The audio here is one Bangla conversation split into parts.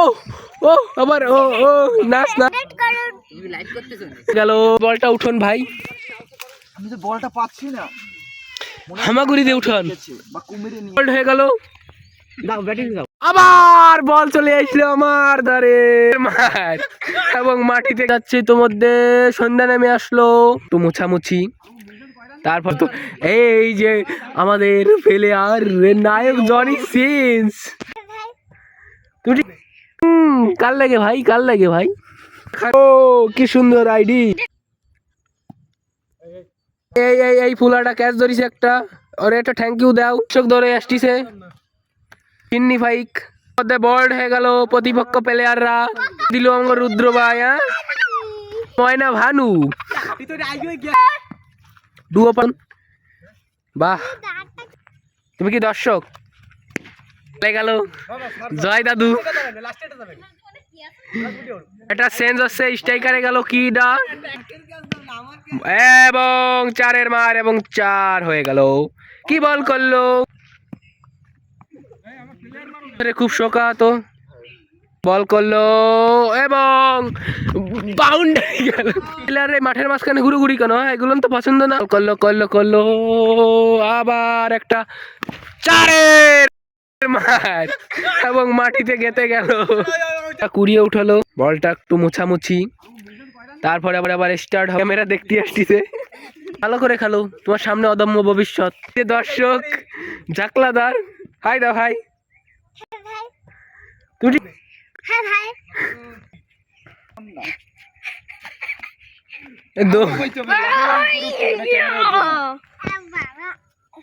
ও ও আবার ও ও নাচ না গেল বলটা উঠোন ভাই। আমি তো বলটা পাচ্ছি না। হামাগুড়ি দিয়ে উঠোন। বা বল হয়ে গেল। দাও ব্যাটিং দাও। আবার বল চলে আসলো আমার ধারে। মার এবং মাটিতে যাচ্ছে তোমাদের সন্ধ্যা নেমে আসলো। তো মোছামুছি। তারপর তো এই যে আমাদের ফেলে আর নায়ক জনি সিন্স। তুমি কাল লাগে ভাই? কাল লাগে ভাই? ও, কি সুন্দর আইডি। এই এই এই ফুলাটা ক্যাচ ধরিস একটা। ওরে একটা থ্যাংক ইউ দাও। চোখ ধরে আসতিছে। চিন্নি ফাইক মধ্যে বোল্ড হয়ে গেল প্রতিপক্ষ প্লেয়াররা দিল আমার রুদ্র ভাই হ্যাঁ? ময়না ভানু। ডুও পান। বাহ। তুমি কি দর্শক? গেল। জয় দাদু। এটা চেঞ্জ হচ্ছে স্ট্রাইকারে গেল কিডা। এবং চারের মার এবং চার হয়ে গেল। কি বল করল? খুব শোকা তো বল করল এবং বাউন্ডারি গেল। প্লেয়ারের মাঠের মাঝখানে ঘুরুঘুরি কেন? হ্যাঁ, এগুলো তো পছন্দ না। করল করল করল আবার একটা চারের মার। এবং মাটিতে গেতে গেল। কুড়িয়ে উঠালো বলটা একটু মোছামুছি। তারপরে আবার আবার স্টার্ট হবে। ক্যামেরা দেখতে আসতেছে। ভালো করে খেলো। তোমার সামনে অদম্য ভবিষ্যৎ। দর্শক জাকলাদার। হাই দা ভাই। তুমি হ্যাঁ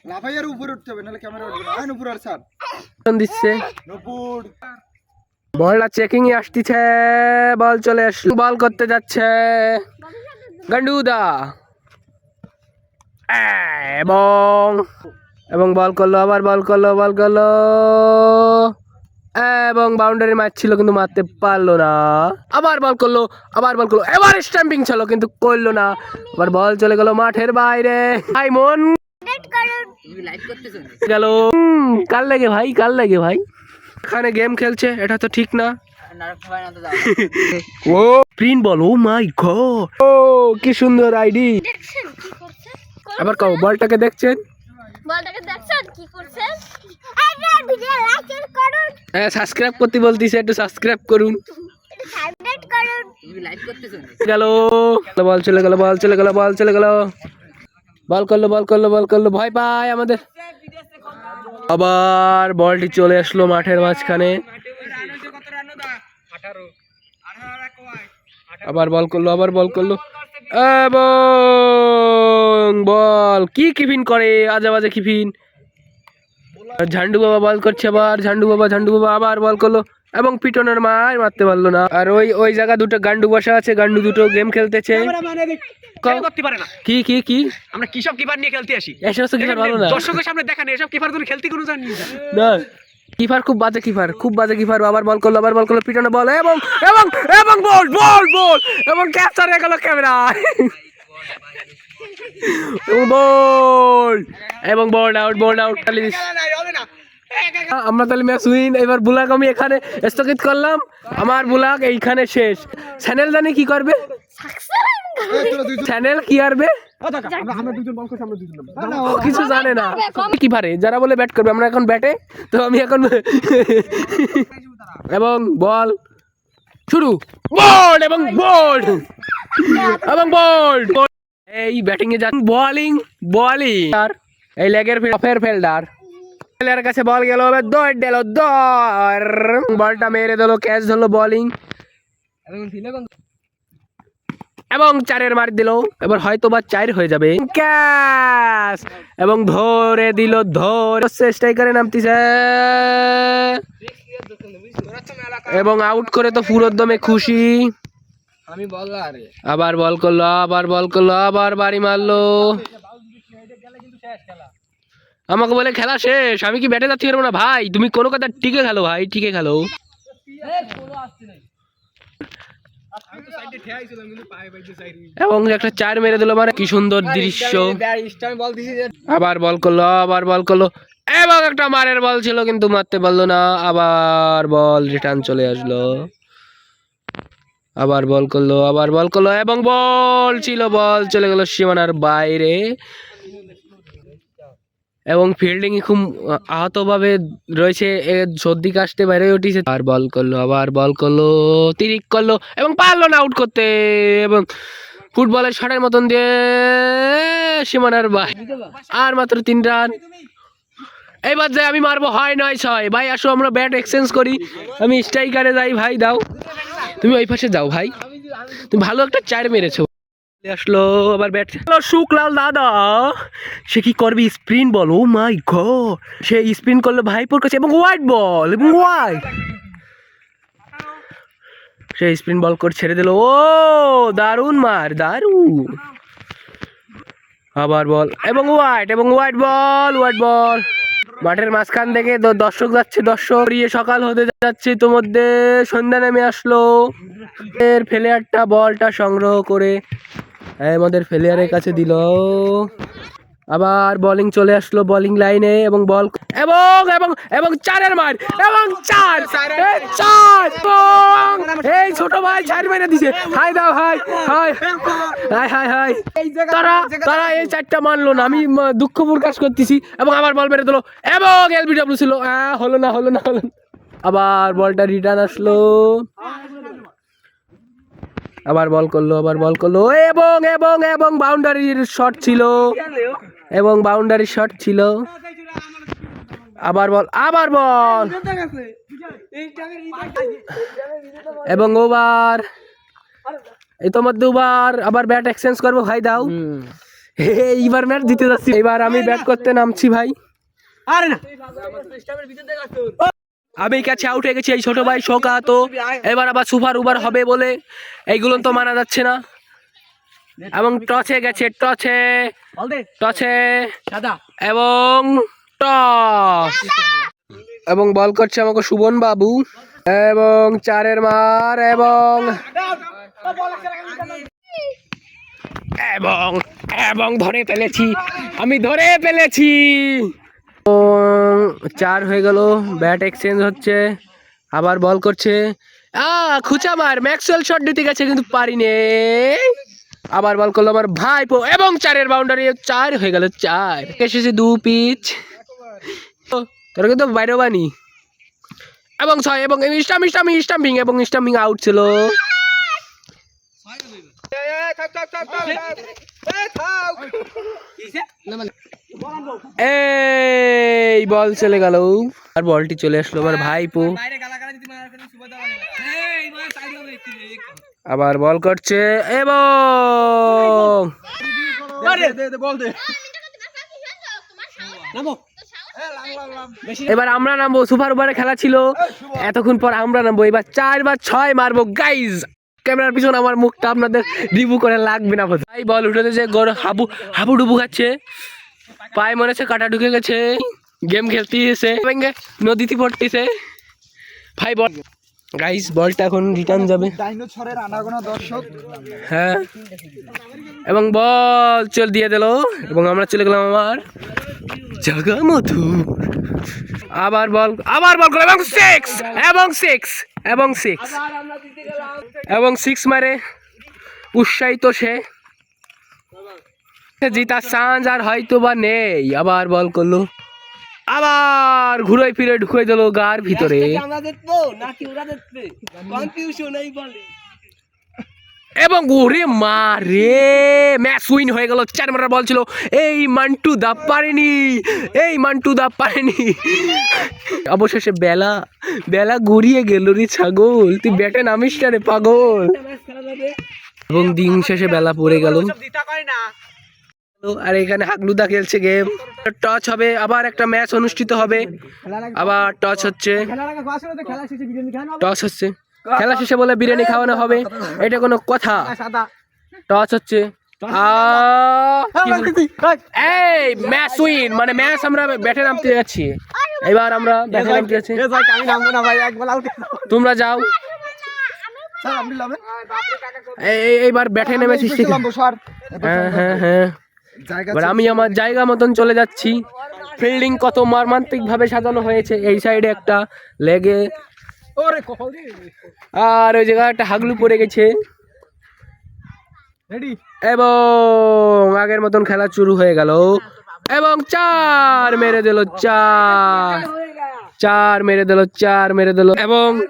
লাফাইয়ার উপরে উঠতে হবে নাহলে ক্যামেরা উঠবে না। আইন উপরে আর স্যার দিচ্ছে। নপুর। বলটা চেকিং এ আসতেছে বল চলে আসলো বল করতে যাচ্ছে। গান্ডুদা। এবং এবং বল করল আবার বল করল বল করল। এবং বাউন্ডারি মারছিল কিন্তু মারতে পারল না। আবার বল করল আবার বল করল এবার স্ট্যাম্পিং ছিল কিন্তু করল না। আবার বল চলে গেল মাঠের বাইরে। ভাই মন গেল। কাল লাগে ভাই কাল লাগে ভাই? এখানে গেম খেলছে এটা তো ঠিক না। ও প্রিন্ট বল ও মাই গড ও কি সুন্দর আইডি আবার কাও বলটাকে দেখছেন? বলটাকে দেখছেন কি করছে? আরে ভিডিও লাইক করুন হ্যাঁ সাবস্ক্রাইব করতে বলতিছে একটু সাবস্ক্রাইব করুন। সাবস্ক্রাইব করুন। গেল। বল চলে গেল বল চলে গেল বল চলে গেল। বল করল বল করল বল করল। ভয় পায় আমাদের। আবার বলটি চলে আসলো মাঠের মাঝখানে। আবার বল করল, আবার বল করল। এবং বল, কি কিফিন করে আজে বাজে কিফিন। ঝান্ডু বাবা বল করছে আবার, ঝান্ডু বাবা ঝান্ডু বাবা আবার বল করল। এবং পিটনের মার মারতে পারল না। আর ওই ওই জায়গা দুটো গান্ডু বসা আছে গান্ডু দুটো গেম খেলতেছে। ক- কি কি কি? আমরা কিসব কিপার নিয়ে খেলতে আসি? এই সমস্ত কিপার ভালো না। দর্শকের সামনে দেখেন এসব কিপারগুলো খেলতে কোনো জানি না। কিপার খুব বাজে কিপার খুব বাজে কিপার আবার বল করল আবার বল করল পিটনে বল এবং এবং এবং বল বল বল এবং ক্যাপচার হয়ে গেল ক্যামেরা এবং বল এবং বল আউট বল আউট তাহলে আমরা তাহলে ম্যাচ উইন, এবার বুলাক আমি এখানে স্থগিত করলাম। আমার বুলাক এইখানে শেষ। চ্যানেল জানি কি করবে? চ্যানেল কি করবে কিছু জানে না। কি পারে? যারা বলে ব্যাট করবে, আমরা এখন ব্যাটে তো আমি এখন এবং বল শুরু। বল এবং বল এবং বল এই ব্যাটিং এ যান বোলিং বোলিং আর এই লেগের ফের ফেল্ডার কাছে বল গেল এবার দৌড় দিল দৌড়। বলটা মেরে দিল ক্যাচ ধরলো বোলিং এবং চারের মার দিল এবার হয়তো বা চার হয়ে যাবে। ক্যাচ! এবং ধরে দিল ধরে স্ট্রাইকারে নামতিছে এবং আউট করে তো পুরো দমে খুশি। আমি বল আবার বল করল আবার বল করল আবার বাড়ি মারলো। আমাকে বলে খেলা শেষ, আমি কি ব্যাটে যাচ্ছি পারব না? ভাই, তুমি কোনো কথা টিকে খেলো, ভাই টিকে খেলো। এবং একটা চার মেরে দিল মানে কি সুন্দর দৃশ্য। আবার বল করল, আবার বল করল। এবং একটা মারের বল ছিল, কিন্তু মারতে পারল না। আবার বল রিটার্ন চলে আসলো। আবার বল করল, আবার বল করল, এবং বল ছিল, বল চলে গেল সীমানার বাইরে। এবং ফিল্ডিং খুব আহতভাবে রয়েছে সর্দি কাশতে বাইরে উঠেছে। আর বল করল, আবার বল করল, তিরিক করল এবং পারল না আউট করতে। এবং ফুটবলের শটের মতন দিয়ে সীমানার ভাই আর মাত্র তিন রান এইবার যাই, আমি মারবো, হয় নয় ছয়। ভাই, আসো, আমরা ব্যাট এক্সচেঞ্জ করি। আমি স্ট্রাইকারে যাই, ভাই, দাও। তুমি ওই পাশে যাও, ভাই। তুমি ভালো একটা চার মেরেছো। আসলো আবার ব্যাট শুকলাল দাদা, সে কি করবে স্প্রিন বল ও মাই গড সে স্প্রিন করল ভাইপোর কাছে এবং হোয়াইট বল এবং হোয়াইট সে স্পিন বল করে ছেড়ে দিল। ও, দারুণ মার, দারুণ। আবার বল এবং হোয়াইট এবং হোয়াইট বল হোয়াইট বল মাঠের মাঝখান থেকে দর্শক যাচ্ছে, দর্শক ইয়ে সকাল হতে যাচ্ছে, ইতোমধ্যে সন্ধ্যা নেমে আসলো। এর ফেলিয়ারটা বলটা সংগ্রহ করে আমাদের ফেলিয়ারের কাছে দিল। আবার বলিং চলে আসলো বোলিং লাইনে এবং বল এবং এবং এবং চারের মার, এবং চার চার এই ছোট ভাই চার মেরে দিছে। হাই দাও, হাই হাই হাই হাই হাই। তারা তারা এই চারটা মানলো না, আমি দুঃখ প্রকাশ করতেছি এবং আবার বল মেরে দিল। এবং এলবিডব্লিউ ছিল। হলো না হলো না হলো না। আবার বলটা রিটার্ন আসলো। আবার বল করল আবার বল করল। এবং এবং এবং বাউন্ডারির শট ছিল। এবং বাউন্ডারির শট ছিল। আবার বল আবার বল। এবং ওভার। ইতোমধ্যে ওভার আবার ব্যাট এক্সচেঞ্জ করব ভাই দাও। এইবার ম্যাচ দিতে যাচ্ছি। এবার আমি ব্যাট করতে নামছি ভাই। আরে না। আমি কাছে আউট হয়ে গেছি, এই ছোট ভাই শোকা তো। এবার আবার সুপার উবার হবে বলে এইগুলো তো মানা যাচ্ছে না। এবং টচে গেছে টচে টচে এবং টস। এবং বল করছে আমাকে সুবন বাবু, এবং চারের মার, এবং এবং এবং ধরে ফেলেছি, আমি ধরে ফেলেছি। চার হয়ে গেল ব্যাট এক্সচেঞ্জ হচ্ছে আবার বল করছে। আ খুচা মার ম্যাক্সওয়েল শট দিতে গেছে কিন্তু পারিনি। আবার বল করল আমার ভাই ভাইপো এবং চারের বাউন্ডারি চার হয়ে গেল চার। এসেছে দু পিচ তোর কিন্তু বাইরেও বানি এবং ছয় এবং স্টাম্প স্টাম্প স্টাম্পিং এবং স্টাম্পিং আউট ছিল। এই বল চলে গেল। আর বলটি চলে আসলো আমার ভাইপো। আবার বল করছে এবং এবার আমরা নামবো সুপার ওভারে খেলা ছিল। এতক্ষণ পর আমরা নামবো এবার চার বা ছয় মারবো। গাইজ ক্যামেরার পিছনে আমার মুখটা আপনাদের রিভিউ করে লাগবে না ভাই বল উঠেছে যে গর হাবু হাবু ডুবু খাচ্ছে। পায়ে মনে হচ্ছে কাটা ঢুকে গেছে। গেম খেলতে এসে নদীতে পড়তেছে। ভাই বল। গাইস বলটা এখন রিটার্ন যাবে। ডাইনোসরের আনাগোনা দর্শক। হ্যাঁ। এবং বল চল দিয়ে দিল। এবং আমরা চলে গেলাম আমার জাগা মধু আবার বল আবার বল করল এবং সিক্স এবং সিক্স এবং সিক্স এবং সিক্স মারে উৎসাহিত সে। জিতা চান্স আর হয়তো বা নেই। আবার বল করল। আবার ঘুরে ফিরে ঢুকে দিল গার ভিতরে। এবং ওরে মারে ম্যাচ উইন হয়ে গেল চার মারার বল ছিল। এই মান্টু দা পারেনি এই মান্টু দা পারেনি। অবশেষে বেলা বেলা গড়িয়ে গেল রে ছাগল। তুই ব্যাটে নামিস না রে পাগল। এবং দিন শেষে বেলা পড়ে গেল। না। আর এখানে হাগলুদা খেলছে গেম টচ হবে আবার একটা ম্যাচ অনুষ্ঠিত হবে আবার টচ হচ্ছে টস হচ্ছে খেলা শেষে বলে বিরিয়ানি খাওয়ানো হবে এটা কোনো কথা টস হচ্ছে এই ম্যাচ উইন মানে ম্যাচ আমরা ব্যাটে নামতে যাচ্ছি এবার আমরা ব্যাটে নামতে যাচ্ছি তোমরা যাও এইবার ব্যাটে নেমেছি ঠিক লম্ব স্যার হ্যাঁ হ্যাঁ হ্যাঁ এবার আমি আমার জায়গা মতন চলে যাচ্ছি। ফিল্ডিং কত মর্মান্তিক ভাবে সাজানো হয়েছে। এই সাইডে একটা লেগে। আর ওই জায়গায় একটা হাগলু পড়ে গেছে। এবং আগের মতন খেলা শুরু হয়ে গেল। এবং চার মেরে দিল চার। চার মেরে দিল চার মেরে দিল। এবং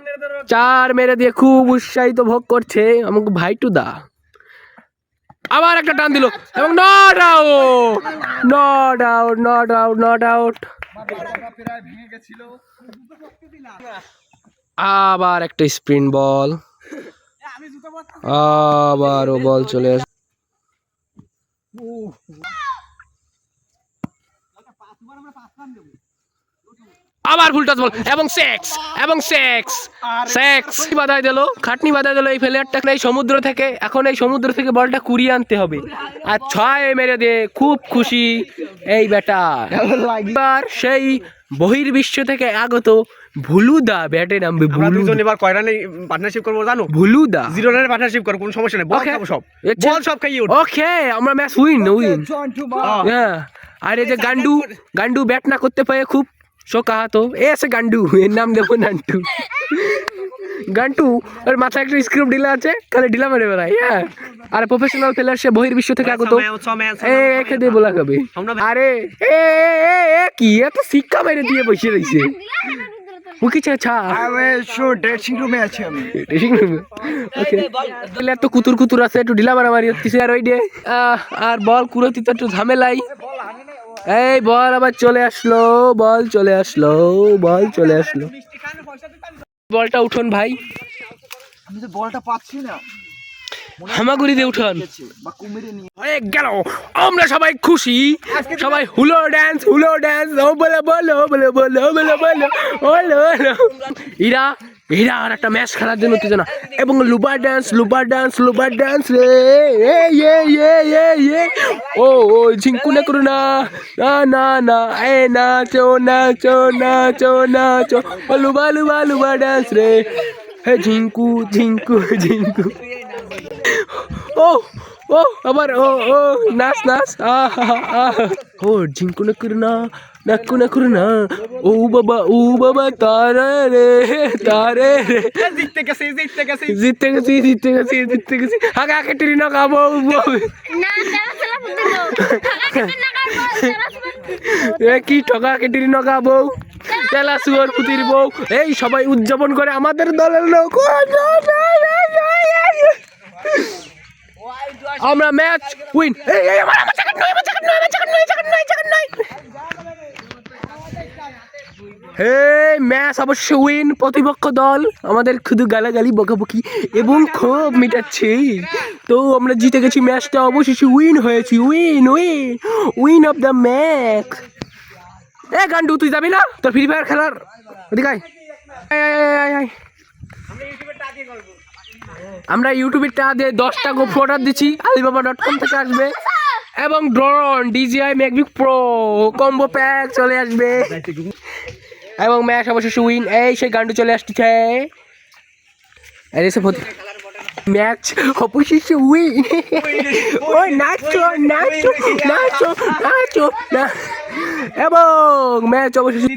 চার মেরে দিয়ে খুব উৎসাহিত ভোগ করছে। আমাকে ভাইটু দা। আবার একটা টান দিল। এবং not out not out not out not out আবার একটা স্প্রিন বল আবারও বল চলে আসে। আবার ফুল বল। এবং সেক্স এবং সেক্স সেক্স বাধাই দিল? খাটনি বাধাই দিল এই প্লেয়ারটা এই সমুদ্র থেকে এখন এই সমুদ্র থেকে বলটা কুড়িয়ে আনতে হবে। আর ছয় মেরে দে খুব খুশি এই বেটা। এবার সেই বহির্বিশ্ব থেকে আগত ভুলুদা ব্যাটে নামবে ভুলুদা। এবার কয় রানে পার্টনারশিপ করব জানো? ভুলুদা। জিরো রানে পার্টনারশিপ করো কোনো সমস্যা নেই। বল. খাব সব। বল সব খাইয়ে উঠ। ওকে আমরা ম্যাচ উইন উইন হ্যাঁ আর এই যে গান্ডু গান্ডু ব্যাট না করতে পারে খুব শোকাহাত। এ আছে গান্ডু এর নাম দেবো নান্টু। গান্টু ওর মাথায় একটা স্ক্রিপ্ট ডিলা আছে তাহলে ডিলা মেরে বেড়াই হ্যাঁ আর প্রফেশনাল প্লেয়ার সে বহির্বিশ্ব থেকে আগত। একে দিয়ে বলা খাবে। আরে এ এ, এ, এ কি? এত শিক্ষা মেরে দিয়ে বসে রয়েছে। ও কি আমি শো ড্রেসিং রুমে আছি আমি। ওকে প্লেয়ার তো কুতুর কুতুর আছে একটু ঢিলা মারামারি হচ্ছে আর ওই ডে আহ, আর বল কুড়োতি তো একটু ঝামেলাই এই বল আবার চলে আসলো বল চলে আসলো বল চলে আসলো। বলটা উঠোন ভাই। আমি তো বলটা পাচ্ছি না হামাগুড়ি দিয়ে উঠোন। হয়ে গেল। আমরা সবাই খুশি। সবাই হুলো ড্যান্স হুলো ড্যান্স ও বলে বলো বলে বলো বলে বলো বলো বলো। ইরা এরা আর একটা ম্যাচ খেলার জন্য উত্তেজনা। এবং লুবার ড্যান্স লুবার ড্যান্স লুবার ড্যান্স রে। এ এ এ এ এ। ও ও, ঝিঙ্কু না করো না। না না না। এ, নাচো নাচো নাচো নাচো। ও, লুবা লুবা লুবা ড্যান্স রে। হে, ঝিঙ্কু ঝিঙ্কু ঝিঙ্কু। ও ও, আবার ও ও, নাচ নাচ। আহা ও, ঝিঙ্কু না করুনা নাকু না। করুনা ও বাবা ও বাবা তারে রে তারে রে। জিততে গেছে জিততে গেছে। জিততে গেছি জিততে গেছি জিততে গেছি। আগে আগে টিরি না খাব না তেরা সেলা ফুটে দাও টাকা না কাটবো এ কি ঠকা কেটিরি নকা বউ তেলা সুয়ার পুতির বউ। এই সবাই উদযাপন করে আমাদের দলের লোক। ও, না, না, না, না, না, না। আমরা ম্যাচ উইন। এই এই আমার আমার জায়গা নয় আমার জায়গা নয় আমার জায়গা নয় জায়গা নয় জায়গা নয় হে ম্যাচ অবশ্য উইন, প্রতিপক্ষ দল, আমাদের শুধু গালাগালি, বকাবকি এবং ক্ষোভ মিটাচ্ছে। তো আমরা জিতে গেছি ম্যাচটা, অবশেষে উইন হয়েছি, win win win of the match. এ গান্ডু, তুই যাবি না? তোর ফ্রি ফায়ার খেলার? ওদিকে। আমরা ইউটিউবের টা দিয়ে দশটা গো ফোটার দিচ্ছি আলিবাবা ডট কম থেকে আসবে। এবং drone DJI Mavic pro combo pack চলে আসবে। এবং ম্যাচ অবশেষে উইন। এই সেই গান্ডু চলে আসতেছে ম্যাচ অবশেষে উইন। ওই নাচো নাচো নাচো নাচো এবং ম্যাচ অবশেষে